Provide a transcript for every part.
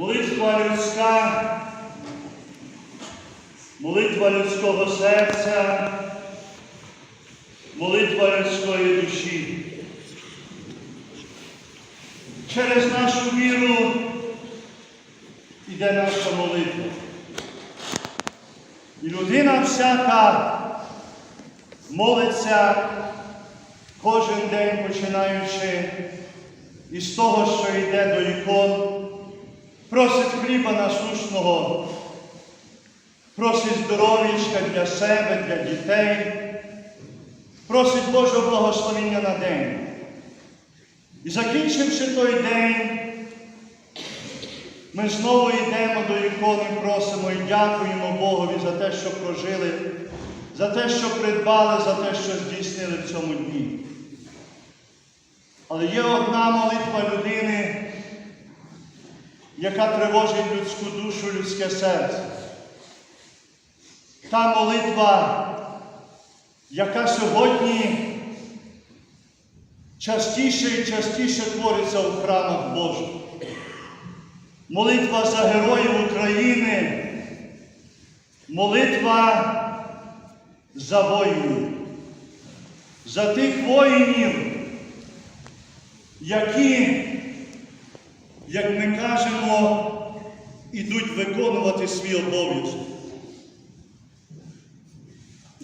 Молитва людська, молитва людського серця, молитва людської душі. Через нашу віру йде наша молитва. І людина всяка молиться кожен день, починаючи із того, що йде до ікон, просить хліба насущного, просить здоров'ячка для себе, для дітей, просить Божого благословення на день. І закінчивши той день, ми знову йдемо до ікони, просимо і дякуємо Богові за те, що прожили, за те, що придбали, за те, що здійснили в цьому дні. Але є одна молитва людини, яка тривожить людську душу, людське серце. Та молитва, яка сьогодні частіше і частіше твориться у храмах Божих. Молитва за героїв України, молитва за воїнів, за тих воїнів, які, як ми кажемо, ідуть виконувати свій обов'язок.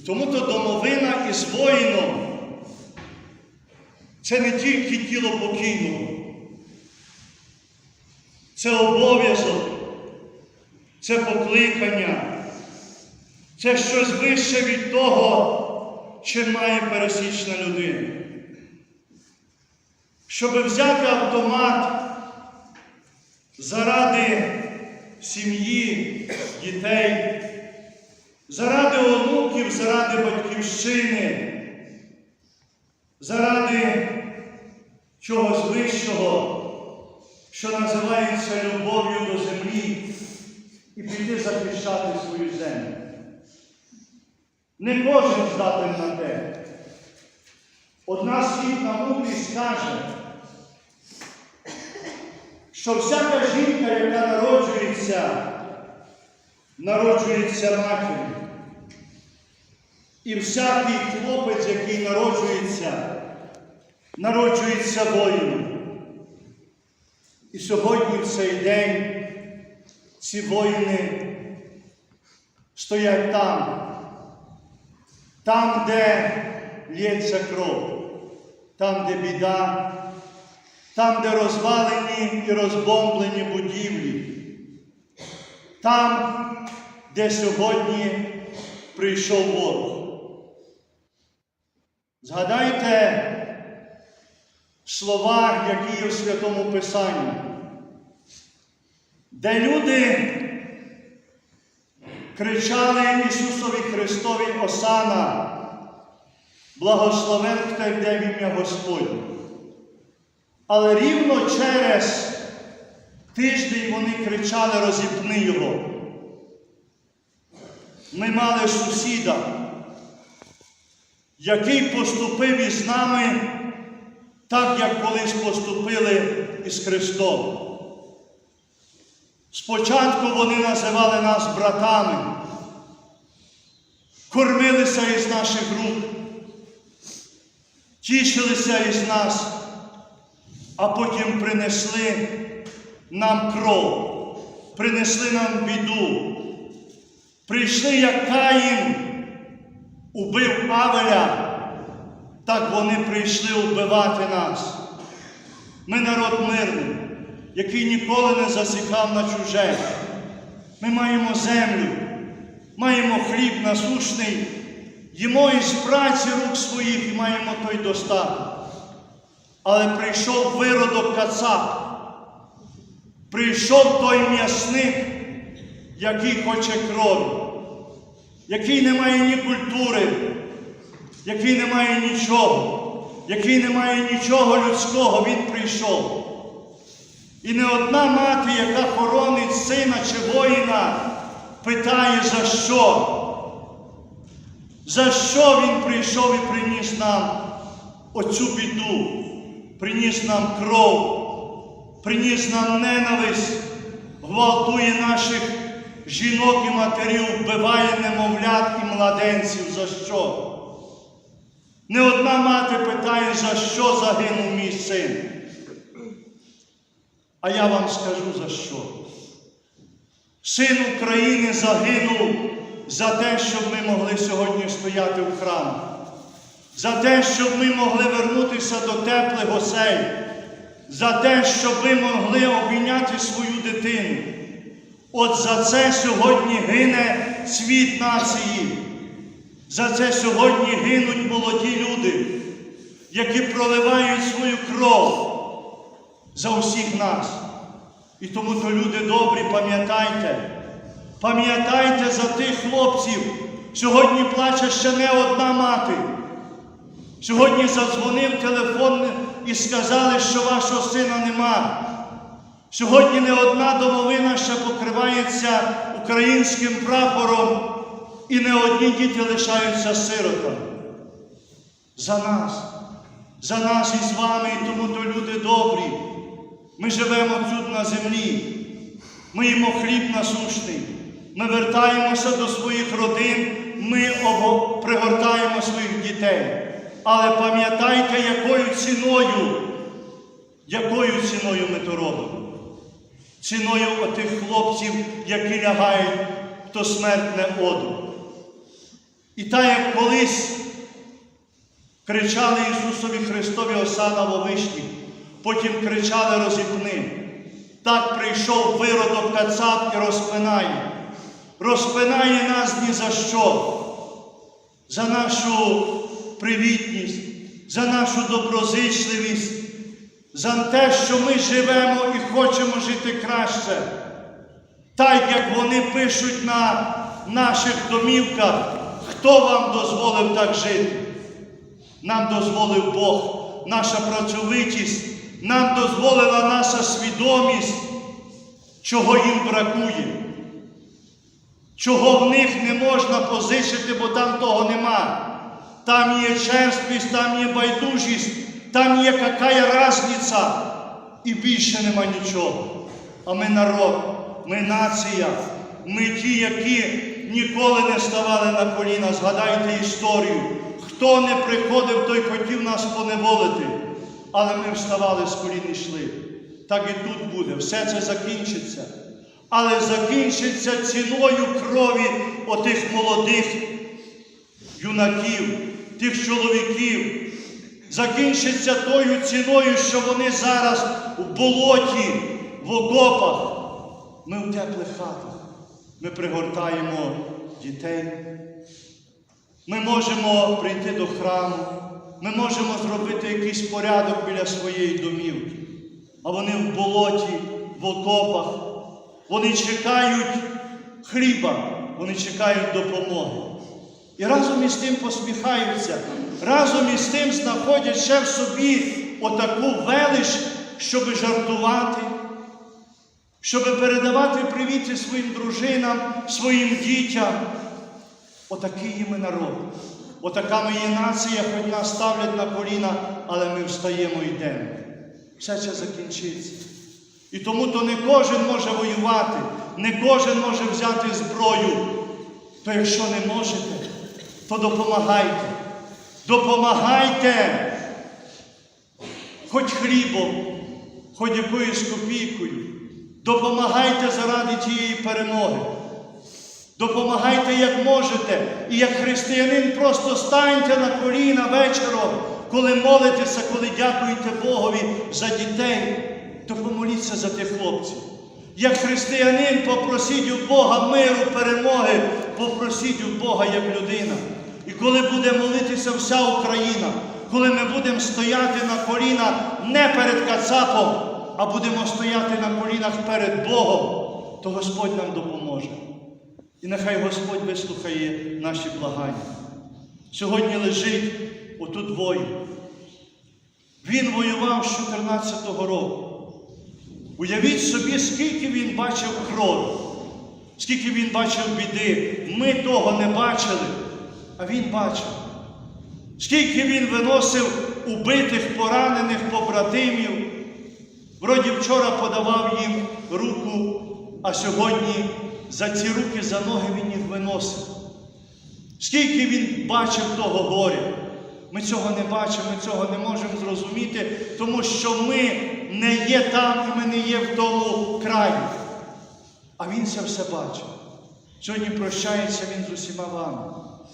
Тому то домовина із воїном це не тільки тіло покійного. Це обов'язок, це покликання, це щось вище від того, чим має пересічна людина. Щоб взяти автомат заради сім'ї, дітей, заради онуків, заради батьківщини, заради чогось вищого що називається любов'ю до землі і піти захищати свою землю. Не кожен здатен на те. Одна світна мудрість каже, що всяка жінка, яка народжується, народжується матір'ю. І всякий хлопець, який народжується, народжується воїном. І сьогодні в цей день ці воїни стоять там, там, де лється кров, там, де біда, там, де розвалені і розбомблені будівлі, там, де сьогодні прийшов ворог. Згадайте слова, які є в Святому Писанні, де люди кричали Ісусові Христові Осана, благословен хто йде в ім'я Господнє. Але рівно через тиждень вони кричали розіпни його. Ми мали сусіда, який поступив із нами так, як колись поступили із Христом. Спочатку вони називали нас братами, кормилися із наших рук, тішилися із нас, а потім принесли нам кров, принесли нам біду. Прийшли, як Каїн, убив Авеля, так вони прийшли вбивати нас. Ми народ мирний, який ніколи не засікав на чуже. Ми маємо землю, маємо хліб насушний, їмо із праці рук своїх і маємо той достаток. Але прийшов виродок Кацап, прийшов той м'ясник, який хоче крові, який не має ні культури, який не має нічого, який не має нічого людського, він прийшов. І не одна мати, яка хоронить сина чи воїна, питає, за що? За що він прийшов і приніс нам оцю біду, приніс нам кров, приніс нам ненависть, гвалтує наших жінок і матерів, вбиває немовлят і младенців. За що? Не одна мати питає, за що загинув мій син. А я вам скажу за що. Син України загинув за те, щоб ми могли сьогодні стояти в храмі, за те, щоб ми могли вернутися до теплих осей, за те, щоб ми могли обійняти свою дитину. От за це сьогодні гине світ нації. За це сьогодні гинуть молоді люди, які проливають свою кров за усіх нас. І тому то люди добрі, пам'ятайте, пам'ятайте за тих хлопців. Сьогодні плаче ще не одна мати. Сьогодні задзвонив телефон і сказали, що вашого сина нема. Сьогодні не одна домовина ще покривається українським прапором, і не одні діти лишаються сиротами. За нас, за нас із вами, і тому то люди добрі. Ми живемо тут на землі, ми їмо хліб насущний, ми вертаємося до своїх родин, ми пригортаємо своїх дітей. Але пам'ятайте, якою ціною, якою ціною ми то робимо. Ціною отих хлопців, які лягають в то смертне оду. І так, як колись кричали Ісусові Христові осана в вишні, потім кричали розіпни. Так прийшов виродок Кацап і розпинає. Розпинає нас ні за що. За нашу привітність, за нашу доброзичливість, за те, що ми живемо і хочемо жити краще. Так як вони пишуть на наших домівках, хто вам дозволив так жити? Нам дозволив Бог, наша працьовитість, нам дозволила наша свідомість, чого їм бракує, чого в них не можна позичити, бо там того нема. Там є черствість, там є байдужість, там є какая різниця, і більше нема нічого. А ми народ, ми нація, ми ті, які ніколи не ставали на коліна. Згадайте історію. Хто не приходив, той хотів нас поневолити. Але ми вставали з колін і йшли. Так і тут буде. Все це закінчиться. Але закінчиться ціною крові отих молодих юнаків, тих чоловіків. Закінчиться тою ціною, що вони зараз в болоті, в окопах. Ми в теплих хатах. Ми пригортаємо дітей. Ми можемо прийти до храму, ми можемо зробити якийсь порядок біля своєї домівки. А вони в болоті, в окопах. Вони чекають хліба, вони чекають допомоги. І разом із тим посміхаються, разом із тим знаходять ще в собі отаку велич, щоби жартувати, щоби передавати привіти своїм дружинам, своїм дітям. Отакий є ми народ. Отака ми є нація, хоч нас ставлять на коліна, але ми встаємо і йдемо. Все це закінчиться. І тому то не кожен може воювати, не кожен може взяти зброю. То якщо не можете, то допомагайте. Допомагайте хоч хлібом, хоч якоюсь копійкою. Допомагайте заради тієї перемоги. Допомагайте, як можете. І як християнин просто станьте на коліна вечором, коли молитеся, коли дякуєте Богові за дітей, то помоліться за тих хлопців. Як християнин, попросіть у Бога миру, перемоги, попросіть у Бога як людина. І коли буде молитися вся Україна, коли ми будемо стояти на коліна не перед Кацапом, а будемо стояти на колінах перед Богом, то Господь нам допоможе. І нехай Господь вислухає наші благання. Сьогодні лежить отут воїн. Він воював з 14-го року. Уявіть собі, скільки він бачив крові, скільки він бачив біди. Ми того не бачили, а він бачив. Скільки він виносив убитих, поранених побратимів. Вроді вчора подавав їм руку, а сьогодні за ці руки, за ноги він їх виносив. Скільки він бачив того горя? Ми цього не бачимо, ми цього не можемо зрозуміти, тому що ми не є там і ми не є в тому краї. А він це все бачив. Сьогодні прощається він з усіма вами,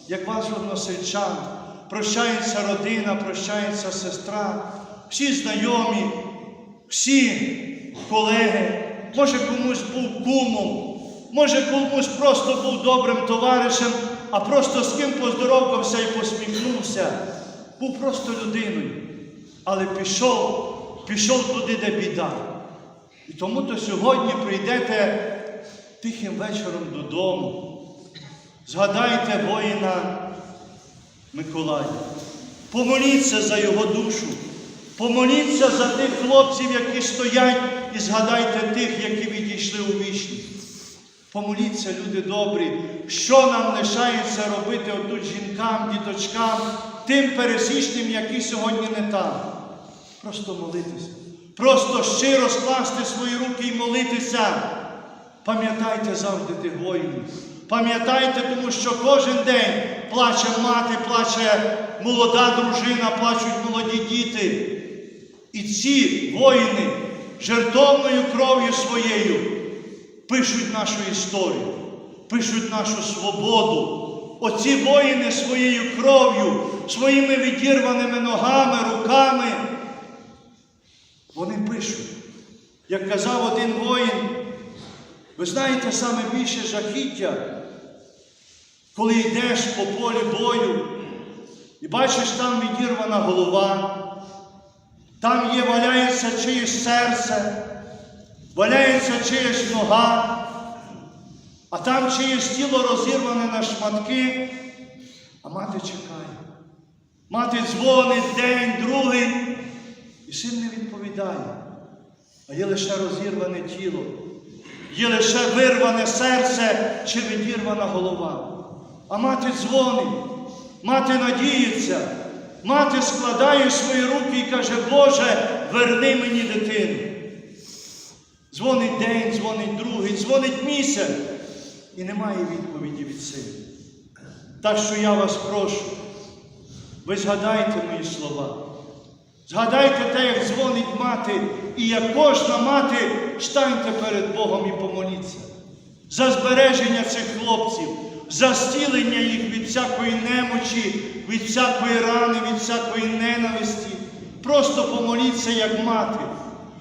як вас, односельчан, прощається родина, прощається сестра, всі знайомі, всі колеги, може комусь був кумом, може комусь просто був добрим товаришем, а просто з ким поздоровкався і посміхнувся. Був просто людиною. Але пішов, пішов туди, де біда. І тому то сьогодні прийдете тихим вечором додому. Згадайте воїна Миколая. Помоліться за його душу. Помоліться за тих хлопців, які стоять, і згадайте тих, які відійшли у вічність. Помоліться, люди добрі, що нам лишається робити отут жінкам, діточкам, тим пересічним, які сьогодні не там. Просто молитися. Просто щиро скласти свої руки і молитися. Пам'ятайте завжди тих воїнів. Пам'ятайте, тому що кожен день плаче мати, плаче молода дружина, плачуть молоді діти. І ці воїни жертовною кров'ю своєю пишуть нашу історію, пишуть нашу свободу. Оці воїни своєю кров'ю, своїми відірваними ногами, руками, вони пишуть. Як казав один воїн, ви знаєте саме більше жахіття, коли йдеш по полі бою і бачиш там відірвана голова, там є валяється чиєсь серце, валяється чиєсь нога, а там чиєсь тіло розірване на шматки, а мати чекає. Мати дзвонить день, другий, і син не відповідає. А є лише розірване тіло, є лише вирване серце чи відірвана голова. А мати дзвонить, мати надіється, мати складає свої руки і каже, Боже, верни мені дитину. Дзвонить день, дзвонить другий, дзвонить місяць і немає відповіді від сина. Так що я вас прошу, ви згадайте мої слова. Згадайте те, як дзвонить мати, і як кожна мати, станьте перед Богом і помоліться за збереження цих хлопців, за зцілення їх від всякої немочі, від всякої рани, від всякої ненависті. Просто помоліться, як мати.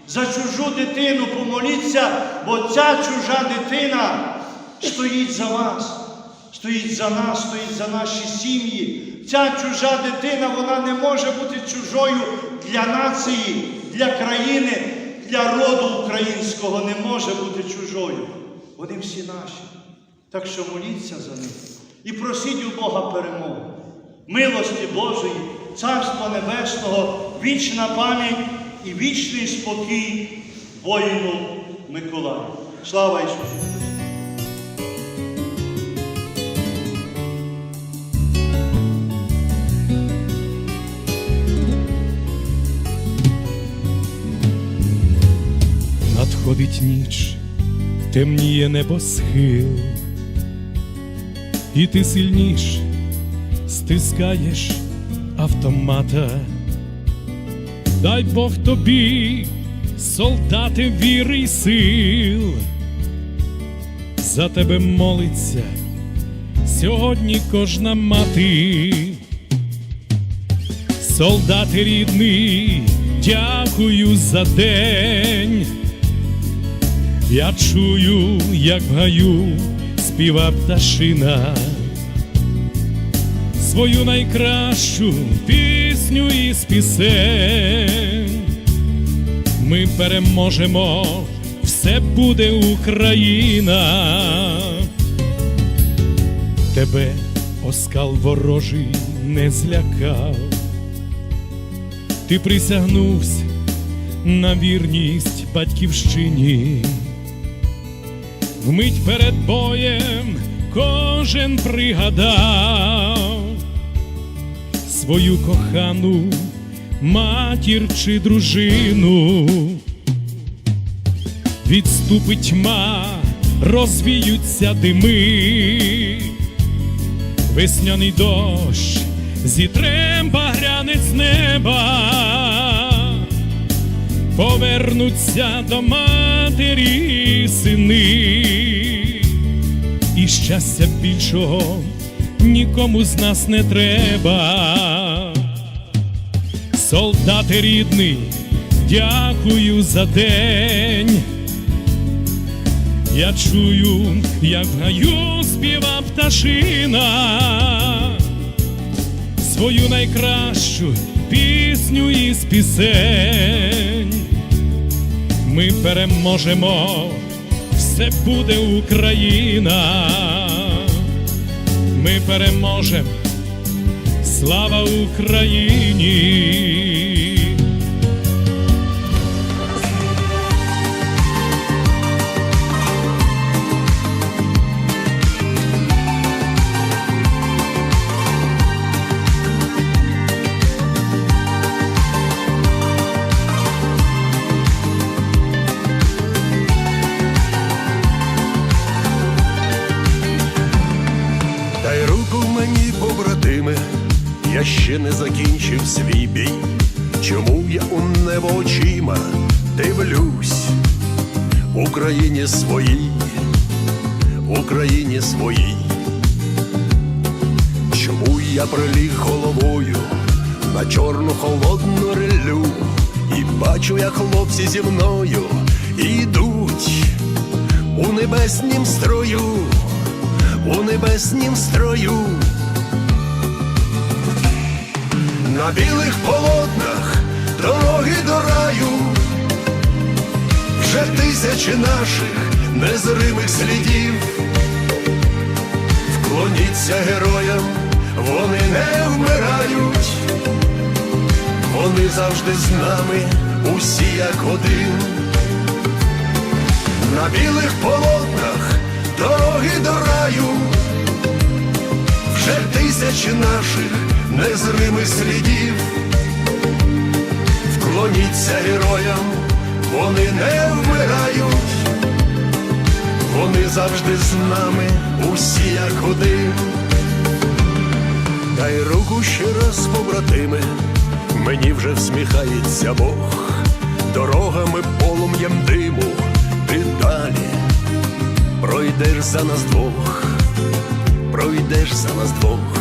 За чужу дитину помоліться, бо ця чужа дитина стоїть за вас, стоїть за нас, стоїть за наші сім'ї. Ця чужа дитина, вона не може бути чужою для нації, для країни, для роду українського не може бути чужою. Вони всі наші. Так що моліться за них і просіть у Бога перемоги, милості Божої, Царства Небесного, вічна пам'ять і вічний спокій воїну Миколаю. Слава Ісусу! Надходить ніч, темніє небосхил, і ти сильніш стискаєш автомата. Дай Бог тобі, солдати віри й сил, за тебе молиться сьогодні кожна мати. Солдати рідний, дякую за день. Я чую, як в гаю співа пташина, свою найкращу пісню із пісень. Ми переможемо, все буде Україна. Тебе оскал ворожий не злякав, ти присягнувся на вірність батьківщині. Вмить перед боєм кожен пригадав. Свою кохану матір чи дружину. Відступить тьма розвіються дими, весняний дощ зітрем багрянець неба, повернуться до матері сини, і щастя більшого нікому з нас не треба. Солдати рідний, дякую за день. Я чую, як в гаю співа пташина свою найкращу пісню із пісень. Переможемо, все буде Україна. Ми переможемо, слава Україні. Побратиме, я ще не закінчив свій бій. Чому я у небо очима дивлюсь Україні своїй, Україні своїй. Чому я приліг головою на чорну холодну релю і бачу, як хлопці зі мною ідуть у небеснім строю у небеснім строю. На білих полотнах дороги до раю, вже тисячі наших незримих слідів. Вклоніться героям, вони не вмирають, вони завжди з нами, усі як один. На білих полотнах дороги до раю, вже тисячі наших незримих слідів. Вклоніться героям, вони не вмирають, вони завжди з нами, усі як один. Дай руку ще раз, побратиме, мені вже всміхається Бог, дорогами полум'ям диму, ти далі пройдеш за нас двох, пройдеш за нас двох,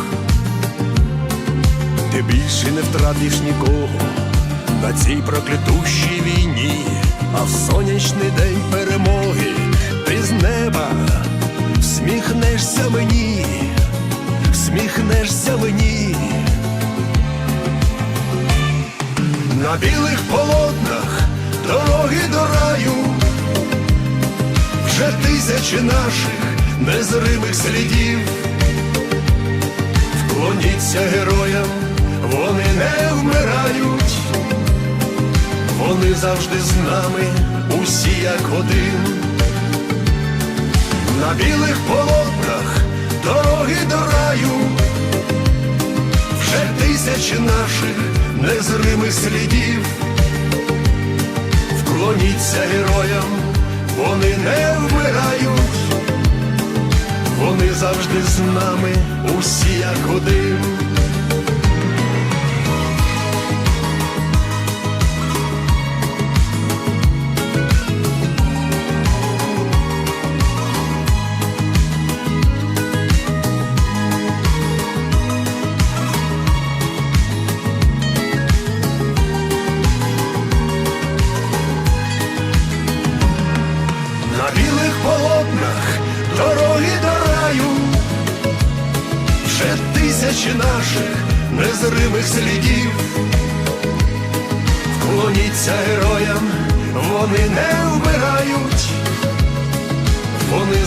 ти більше не втратиш нікого на цій проклятущій війні, а в сонячний день перемоги ти з неба всміхнешся мені, всміхнешся мені. На білих полотнах дороги до раю вже тисячі наших незримих слідів. Вклоніться героям, вони не вмирають, вони завжди з нами, усі як один. На білих полотнах дороги до раю, вже тисячі наших незримих слідів. Вклоніться героям, вони не вмирають, вони завжди з нами, усі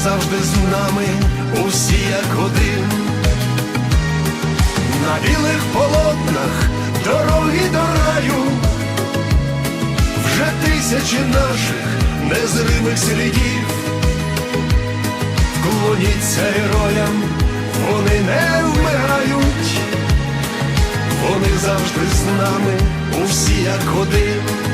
завжди з нами, усі як один. На білих полотнах дороги до раю, вже тисячі наших незримих слідів. Вклоніться героям, вони не вмирають, вони завжди з нами, усі як один.